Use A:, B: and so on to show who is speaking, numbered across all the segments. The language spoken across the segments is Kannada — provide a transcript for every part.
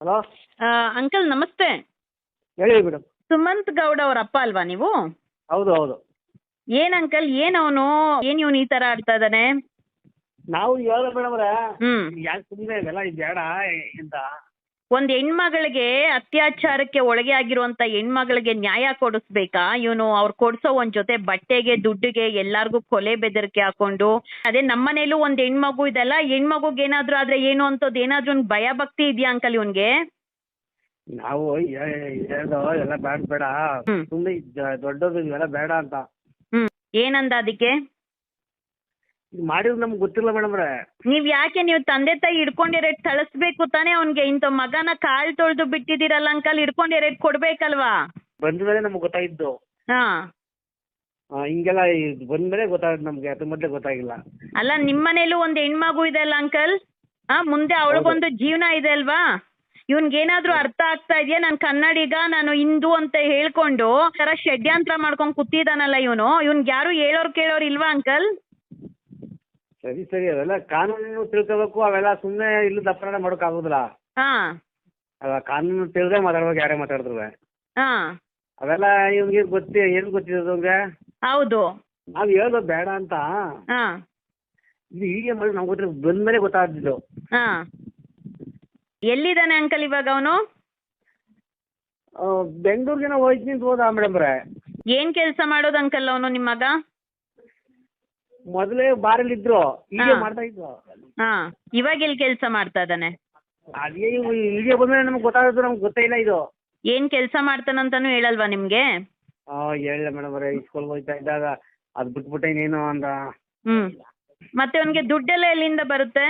A: ಹಲೋ?
B: ಅಂಕಲ್ ನಮಸ್ತೆ.
A: ಹೇಳಿ ಮೇಡಮ್
B: ಸುಮಂತ್ ಗೌಡ ಅವ್ರ ಅಪ್ಪ ಅಲ್ವಾ ನೀವು?
A: ಹೌದು ಹೌದು.
B: ಏನ್ ಅಂಕಲ್ ಏನ್ ಅವನು? ಏನ್ ಇವನು ಈ ತರ ಆಡ್ತಾ ಇದ್ದಾನೆ?
A: ನಾವು ಹೇಳೋ ಮೇಡಮ್ ಅವರೇ
B: ಹ್ಮ್.
A: ಯಾಕೆ ಸುಮ್ಮನೆ ಇವೆಲ್ಲ ಇದು ಬೇಡ ಅಂತ
B: ಒಂದ್ ಹೆಣ್ಮಗಳಿಗೆ ಅತ್ಯಾಚಾರಕ್ಕೆ ಒಳಗೆ ಆಗಿರುವಂತ ಹೆಣ್ಮಗಳಿಗೆ ನ್ಯಾಯ ಕೊಡಿಸ್ಬೇಕಾ? ಇವನು ಅವ್ರು ಕೊಡ್ಸೋ ಒಂದ್ ಜೊತೆ ಬಟ್ಟೆಗೆ ದುಡ್ಡಿಗೆ ಎಲ್ಲಾರ್ಗೂ ಕೊಲೆ ಬೆದರಿಕೆ ಹಾಕೊಂಡು ಅದೇ ನಮ್ಮನೇಲೂ ಒಂದ್ ಹೆಣ್ಮಗು ಇದೆಲ್ಲ ಹೆಣ್ಮಗುಗ್ ಏನಾದ್ರೂ ಆದ್ರೆ ಏನು ಅಂತದ್ ಏನಾದ್ರೂ ಒಂದ್ ಭಯ ಭಕ್ತಿ ಇದೆಯಾ ಅಂಕಲ್ ಇವನ್ಗೆ?
A: ನಾವು ಹೇಳ್ದೋ ಎಲ್ಲ ಬೇಡ ಬೇಡ.
B: ಹ್ಮ್.
A: ಸುಮ್ಮನೆ ದೊಡ್ಡದು ಇವೆಲ್ಲ ಬೇಡ ಅಂತ.
B: ಏನಂದ ಅದಕ್ಕೆ?
A: ಮಾಡಿದ್ರೆ ನಮ್ಗೆ ಗೊತ್ತಿಲ್ಲ ಮೇಡಮ್
B: ನೀವ್ ಯಾಕೆ ನೀವು ತಂದೆ ತಾಯಿ ಹಿಡ್ಕೊಂಡಿರ ತಳಿಸ್ಬೇಕು ತಾನೇ ಅವ್ನ್ಗೆ? ಇಂಥ ಮಗನ ಕಾಲ್ ತೊಳ್ದು ಬಿಟ್ಟಿದ್ದೀರಲ್ಲ ಅಂಕಲ್ ಹಿಡ್ಕೊಂಡ್ ಎರಡ್ ಕೊಡ್ಬೇಕಲ್ವಾ?
A: ಬಂದ ಮೇಲೆ ನಮ್ಗೆ ಗೊತ್ತಾಗಿದ್ದು
B: ಹಾ.
A: ಆ, ಹಿಂಗೆಲ್ಲ ಬಂದ ಮೇಲೆ ಗೊತ್ತಾಗ ನಮಗೆ ಅದ್ರ ಮೊದ್ಲೇ ಗೊತ್ತಾಗಿಲ್ಲ.
B: ಅಲ್ಲ ನಿಮ್ಮನೇಲೂ ಒಂದ್ ಹೆಣ್ಮಗು ಇದೆ ಅಲ್ಲ ಅಂಕಲ್? ಹಾ ಮುಂದೆ ಅವಳಿಗೊಂದು ಜೀವನ ಇದೆ ಅಲ್ವಾ? ಇವ್ನ್ಗೇನಾದ್ರೂ ಅರ್ಥ ಆಗ್ತಾ ಇದೆಯಾ? ನಾನು ಕನ್ನಡಿಗ ನಾನು ಹಿಂದೂ ಅಂತ ಹೇಳ್ಕೊಂಡು ತರ ಷಡ್ಯಂತ್ರ ಮಾಡ್ಕೊಂಡ್ ಕೂತಿದಾನಲ್ಲ ಇವನು. ಇವ್ನ್ಗೆ ಯಾರು ಹೇಳೋರ್ ಕೇಳೋರ್ ಇಲ್ವಾ ಅಂಕಲ್?
A: ಸರಿ ಸರಿ ಅವೆಲ್ಲ ಕಾನೂನು ತಿಳ್ಕೋಬೇಕು ಅವೆಲ್ಲ ಸುಮ್ಮನೆ ಇಲ್ಲಿ ಅಪರಾಧ ಮಾಡೋಕ್ಕಾಗೋದಿಲ್ಲ.
B: ಆಗೋದಿಲ್ಲ
A: ಅಲ್ಲ ಕಾನೂನು ತಿಳಿದೇ ಮಾತಾಡ್ಬೇಕು ಯಾರೇ ಮಾತಾಡಿದ್ರು.
B: ಹಾ.
A: ಅವೆಲ್ಲ ಇವ್ನಿಗೆ ಗೊತ್ತಿ ಏನು ಗೊತ್ತಿದೆ ಅವ್ಗೆ
B: ಹೌದು.
A: ನಾವ್ ಹೇಳೋದು ಬೇಡ ಅಂತ.
B: ಹಾ.
A: ಇದು ಹೀಗೆ ಮಾಡಿ ನಾವು ಗೊತ್ತಿರೋ ಬಂದ ಮೇಲೆ ಗೊತ್ತಾಗ್ತಿದ್ದು.
B: ಹಾ. ಎಲ್ಲಿದ್ದಾನೆ ಅಂಕಲ್ ಇವಾಗ ಅವನು?
A: ಬೆಂಗಳೂರಿಗೆನ ಹೋಯ್ತೀನಿ ಅಂತ ಹೋದ ಮೇಡಮ್ರೆ
B: ಏನ್ ಕೆಲಸ ಮಾಡೋದು ಅಂಕಲ್ ಅವನು ನಿಮ್ಮ ಮಗ
A: ಮೊದಲೇ ಬಾರಲ್ಲಿ ಇದ್ರು ಹೀಗೆ
B: ಹಾ.
A: ಮಾಡ್ತಾ ಇದ್ರು.
B: ಹಾ ಇವಾಗ ಎಲ್ಲಿ ಕೆಲಸ ಮಾಡ್ತಾ ಇದ್ದಾನೆ?
A: ಅದೇ ಇವು ಬಂದ್ರೆ ನಮ್ಗೆ ಗೊತ್ತಾಗುತ್ತೆ ನಮ್ಗೆ ಗೊತ್ತೇ ಇಲ್ಲ ಇದು.
B: ಏನ್ ಕೆಲಸ ಮಾಡ್ತಾನಂತಾನು ಹೇಳಲ್ವಾ ನಿಮ್ಗೆ?
A: ಆ, ಹೇಳಿಲ್ಲ ಮೇಡಮ್ ಅವರೇ ಸ್ಕೂಲ್ ಹೋಗ್ತಾ ಇದ್ದಾಗ ಅದು ಬಿಟ್ಬಿಟ್ಟೆ ನೀನು ಅಂತ.
B: ಹ್ಮ್. ಮತ್ತೆ ಅವನಿಗೆ ದುಡ್ಡೆಲ್ಲ ಎಲ್ಲಿಂದ ಬರುತ್ತೆ?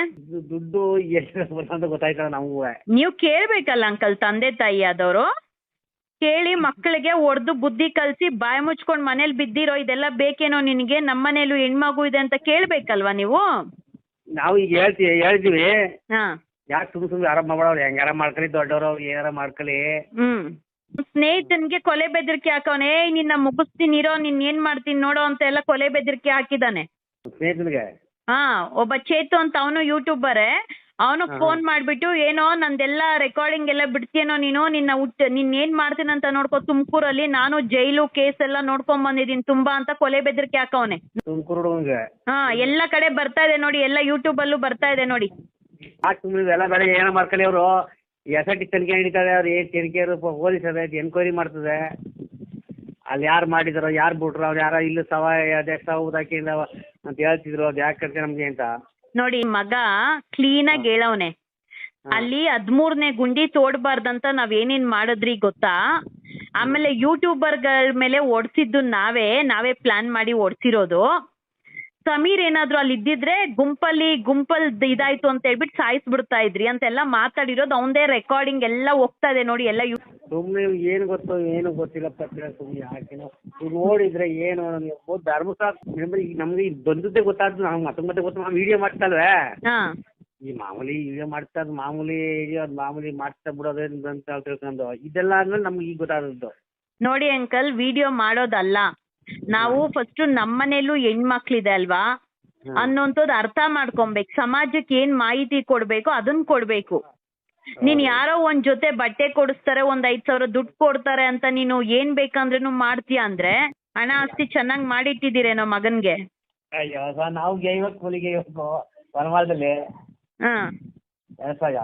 A: ದುಡ್ಡು ಎಷ್ಟು ಅಂತ ಗೊತ್ತಾಯ್ತಲ್ಲ ನಮಗೂ.
B: ನೀವು ಕೇಳ್ಬೇಕಲ್ಲ ಅಂಕಲ್ ತಂದೆ ತಾಯಿ ಆದವರು. ಕೇಳಿ ಮಕ್ಕಳಿಗೆ ಒಡ್ದು ಬುದ್ಧಿ ಕಲ್ಸಿ ಬಾಯಿ ಮುಚ್ಕೊಂಡ್ ಮನೇಲಿ ಬಿದ್ದಿರೋ ಇದೆಲ್ಲ ಬೇಕೇನೋ ನಿನಗೆ? ನಮ್ಮನೇಲೂ ಹೆಣ್ಮಗು ಇದೆ ಅಂತ ಕೇಳ್ಬೇಕಲ್ವಾ ನೀವು?
A: ನಾವು ಈಗ ಹೇಳ್ತೀವಿ ಹೇಳ್ತೀವಿ.
B: ಹಾ.
A: ಯಾಕೆ ಸುಮ್ಮನೆ ಸುಮ್ಮನೆ ಆರಾಮ ಮಾಡೋರು ಹೆಂಗಾರ ಮಾಡ್ಕೊಳ್ಳಿ ದೊಡ್ಡವರು ಏನಾರ ಮಾಡ್ಕೊಳ್ಳಿ
B: ಹ್ಮ್. ಸ್ನೇಹಿತನಿಗೆ ಕೊಲೆ ಬೆದರಿಕೆ ಹಾಕವನೆ. ನಿನ್ನ ಮುಗಿಸ್ತೀನಿ ಇರೋ ನೀನ್ ಏನ್ ಮಾಡ್ತೀನಿ ನೋಡೋ ಅಂತ ಎಲ್ಲ ಕೊಲೆ ಬೆದರಿಕೆ ಹಾಕಿದಾನೆ.
A: ಸ್ನೇಹಿತನಿಗೆ?
B: ಹಾ ಒಬ್ಬ ಚೇತು ಅಂತ ಅವನು ಯೂಟ್ಯೂಬರೇ ಅವನು ಫೋನ್ ಮಾಡ್ಬಿಟ್ಟು ಏನೋ ನಂದೆಲ್ಲ ರೆಕಾರ್ಡಿಂಗ್ ಎಲ್ಲ ಬಿಡ್ತೀಯನೋ ನೀನು ನಿನ್ನ ಹುಟ್ಟ ನೀನ್ ಏನ್ ಮಾಡ್ತೀನಂತ ನೋಡ್ಕೊ ತುಮಕೂರಲ್ಲಿ ನಾನು ಜೈಲು ಕೇಸ್ ಎಲ್ಲ ನೋಡ್ಕೊಂಡ್ ಬಂದಿದ್ದೀನಿ ತುಂಬಾ ಅಂತ ಕೊಲೆ ಬೆದರಿಕೆ ಹಾಕವನೆ
A: ತುಮಕೂರು ಹುಡುಗಂಗೆ
B: ಹಾ ಎಲ್ಲ ಕಡೆ ಬರ್ತಾ ಇದೆ ನೋಡಿ ಎಲ್ಲ ಯೂಟ್ಯೂಬ್ ಅಲ್ಲೂ ಬರ್ತಾ ಇದೆ ನೋಡಿ.
A: ಎಲ್ಲ ಸುಮ್ಮನೆ ಇವೆಲ್ಲ ಬೇಡ ಏನೋ ಮಾಡ್ಕೊಳ್ಳಿ ಅವರು. ಎಸ್ ಐ ಟಿ ತನಿಖೆ ನಡೀತದೆ ಅವ್ರು ಏನು ತನಿಖೆ ಪೊಲೀಸ್ ಅದೇ ಎನ್ಕ್ವೈರಿ ಮಾಡ್ತದೆ. ಅಲ್ಲಿ ಯಾರು ಮಾಡಿದಾರೋ ಯಾರು ಬಿಟ್ರು ಅವ್ರು ಯಾರೋ ಇಲ್ಲೂ ಸವ ಅದೇ ಸವ ಊದಾಕಿಲ್ಲ ಅಂತ ಹೇಳ್ತಿದ್ರು ಅದು ಯಾಕೆ ಕರ್ಕೆ ನಮಗೆ ಅಂತ.
B: ನೋಡಿ ಮಗ ಕ್ಲೀನ್ ಆಗಿ ಹೇಳವನೆ. ಅಲ್ಲಿ ಹದ್ಮೂರನೇ ಗುಂಡಿ ತೋಡ್ಬಾರ್ದಂತ ನಾವ್ ಏನೇನ್ ಮಾಡಿದ್ರಿ ಗೊತ್ತಾ? ಆಮೇಲೆ ಯೂಟ್ಯೂಬರ್ಗಳ ಮೇಲೆ ಓಡ್ಸಿದ್ದು ನಾವೇ ನಾವೇ ಪ್ಲಾನ್ ಮಾಡಿ ಓಡ್ಸಿರೋದು. ಸಮೀರ್ ಏನಾದ್ರು ಅಲ್ಲಿ ಇದ್ದಿದ್ರೆ ಗುಂಪಲ್ಲಿ ಗುಂಪಲ್ ಇದಾಯ್ತು ಅಂತ ಹೇಳ್ಬಿಟ್ಟು ಸಾಯಿಸ್ಬಿಡ್ತಾ ಇದ್ರಿ ಅಂತೆಲ್ಲ ಮಾತಾಡಿರೋದು ಅವಂದೇ ರೆಕಾರ್ಡಿಂಗ್ ಎಲ್ಲ ಹೋಗ್ತಾ ಇದೆ ನೋಡಿ ಎಲ್ಲ ಯೂ
A: ಸುಮ್ಮನೆ ಏನು ಗೊತ್ತು ಏನು ಗೊತ್ತಿಲ್ಲ ಸುಮ್ಮನೆ ಯಾಕೆನೋ ನೋಡಿದ್ರೆ ಏನು ನೀವು ಧರ್ಮಸ್ಥಳ ನಮ್ಗೆ ನಮಗೆ ಇದು ಬಂದದ್ದೇ ಗೊತ್ತಾದ್ರು ನಾವು ಮತ್ತೆ ಮತ್ತೆ ಗೊತ್ತು ನಾವು ವಿಡಿಯೋ ಮಾಡ್ತಲ್ವೇ?
B: ಹಾ.
A: ಈ ಮಾಮೂಲಿ ವಿಡಿಯೋ ಮಾಡ್ತಾ ಮಾಮೂಲಿ ಅದು ಮಾಮೂಲಿ ಮಾಡ್ತಾ ಬಿಡೋದ್ರಿಂದ ಅಂತ ತಿಳ್ಕೊಂಡು ಇದೆಲ್ಲ ಅಂದ್ರೆ ನಮ್ಗೆ ಈಗ ಗೊತ್ತಾದದ್ದು.
B: ನೋಡಿ ಅಂಕಲ್ ವಿಡಿಯೋ ಮಾಡೋದಲ್ಲ. ನಾವು ಫಸ್ಟ್ ನಮ್ಮನೇಲೂ ಹೆಣ್ಮಕ್ಳಿದೆ ಅಲ್ವಾ? ಅನ್ನೋಂಥದ್ದು ಅರ್ಥ ಮಾಡ್ಕೊಬೇಕು. ಸಮಾಜಕ್ಕೆ ಏನ್ ಮಾಹಿತಿ ಕೊಡ್ಬೇಕು ಅದನ್ನ ಕೊಡ್ಬೇಕು. ನೀನ್ ಯಾರೋ ಒಂದ್ ಜೊತೆ ಬಟ್ಟೆ ಕೊಡಿಸ್ತಾರೆ ಒಂದ್ ಐದ್ ಸಾವಿರ ದುಡ್ಡು ಕೊಡ್ತಾರೆ ಅಂತ ನೀನು ಏನ್ ಬೇಕಂದ್ರೂ ಮಾಡ್ತೀಯ ಅಂದ್ರೆ ಹಣ ಆಸ್ತಿ ಚೆನ್ನಾಗ್ ಮಾಡಿಟ್ಟಿದ್ದೀರೇನೋ ಮಗನ್ಗೆ?
A: ಅಯ್ಯೋ ಸರ್ ನಾವು ಗೇಯ್ಬೇಕು ಕೂಲಿಗೆ
B: ಹಾ.
A: ವ್ಯವಸಾಯ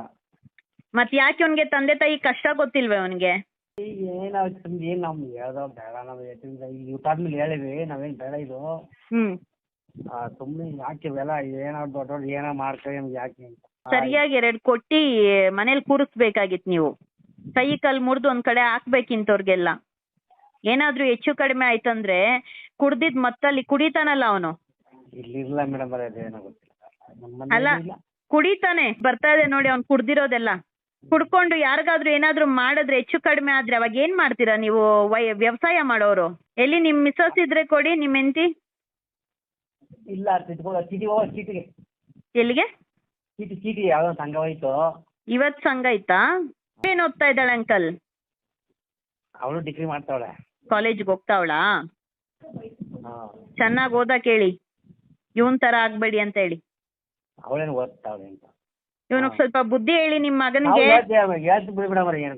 B: ಮತ್ ಯಾಕೆ ಅವನ್ಗೆ ತಂದೆ ತಾಯಿ ಕಷ್ಟ ಗೊತ್ತಿಲ್ವೇ ಅವನ್ಗೆ?
A: ಈಗ ಏನಾಯ್ತು ಏನು ನಮ್ಗೆ ಹೇಳ್ದೋ ಬೇಡ ನಾವು ಯಾಕಂದ್ರೆ ಈಗ ನಾವೇನು ಬೇಡ ಇದು.
B: ಹ್ಮ್.
A: ಸುಮ್ಮನೆ ಯಾಕೆ ಇವೆಲ್ಲ ಏನೋ ದೊಡ್ಡ ಏನೋ ಮಾಡ್ಕೊಳ್ಳಿ ನಮ್ಗೆ ಯಾಕೆ? ಅಂತ
B: ಸರಿಯಾಗಿ ಎರಡ್ ಕೊಟ್ಟಿ ಮನೇಲಿ ಕೂರಿಸ್ಬೇಕಾಗಿತ್ತು ನೀವು. ಕೈ ಕಾಲ್ ಮುರಿದು ಒಂದ್ ಕಡೆ ಹಾಕ್ಬೇಕಿಂತವ್ರಿಗೆಲ್ಲ ಏನಾದ್ರೂ ಹೆಚ್ಚು ಕಡಿಮೆ ಆಯ್ತಂದ್ರೆ ಕುಡ್ದಿದ್ ಮತ್ತಲ್ಲಿ ಕುಡಿತಾನಲ್ಲ ಅವನು.
A: ಇಲ್ಲಿಲ್ಲ ಮೇಡಮ್ ಅದೇ ಅದೇನೋ ಗೊತ್ತಿಲ್ಲ. ನಮ್ಮ
B: ಅಲ್ಲ
A: ಇಲ್ಲ.
B: ಕುಡಿತಾನೆ ಬರ್ತಾ ಇದೆ ನೋಡಿ ಅವ್ನು ಕುಡ್ದಿರೋದೆಲ್ಲ. ಕುಡ್ಕೊಂಡು ಯಾರಿಗಾದ್ರೂ ಏನಾದ್ರೂ ಮಾಡಿದ್ರೆ ಹೆಚ್ಚು ಕಡಿಮೆ ಆದ್ರೆ ಅವಾಗ ಏನ್ ಮಾಡ್ತೀರಾ ನೀವು ವೈ ವ್ಯವಸಾಯ ಮಾಡೋರು? ಎಲ್ಲಿ ನಿಮ್ ಮಿಸಸ್ ಇದ್ರೆ ಕೊಡಿ ನಿಮ್ ಎಂತಿ
A: ಇಲ್ಲ ತಿಟ್ಕೊಳ್ಳೋ ಚೀಟಿ ಹೋಗೋ ಚೀಟಿಗೆ.
B: ಎಲ್ಲಿಗೆ?
A: ಚೀಟಿ ಚೀಟಿ ಯಾವ್ದೋ ಸಂಘ ಹೋಯ್ತು.
B: ಇವತ್ ಸಂಘ ಆಯ್ತಾ? ಏನ್ ಓದ್ತಾ ಇದ್ದಾಳೆ ಅಂಕಲ್
A: ಅವಳು ಡಿಗ್ರಿ ಮಾಡ್ತಾವಳೆ.
B: ಕಾಲೇಜ್ಗೆ ಹೋಗ್ತಾವಳಾ? ಚೆನ್ನಾಗ್ ಓದಕ್ ಹೇಳಿ ಇವನ್ ತರ ಆಗ್ಬೇಡಿ ಅಂತ ಹೇಳಿ.
A: ಅವಳೇನು ಓದ್ತಾವಳೆ ಅಂತ.
B: ಇವನಿಗೆ ಸ್ವಲ್ಪ ಬುದ್ಧಿ ಹೇಳಿ ನಿಮ್ ಮಗನಿಗೆ.
A: ಹೇಳ್ತೀವಿ ಹೇಳ್ತು ಬಿಡಿ ಮೇಡಮ್ ಏನು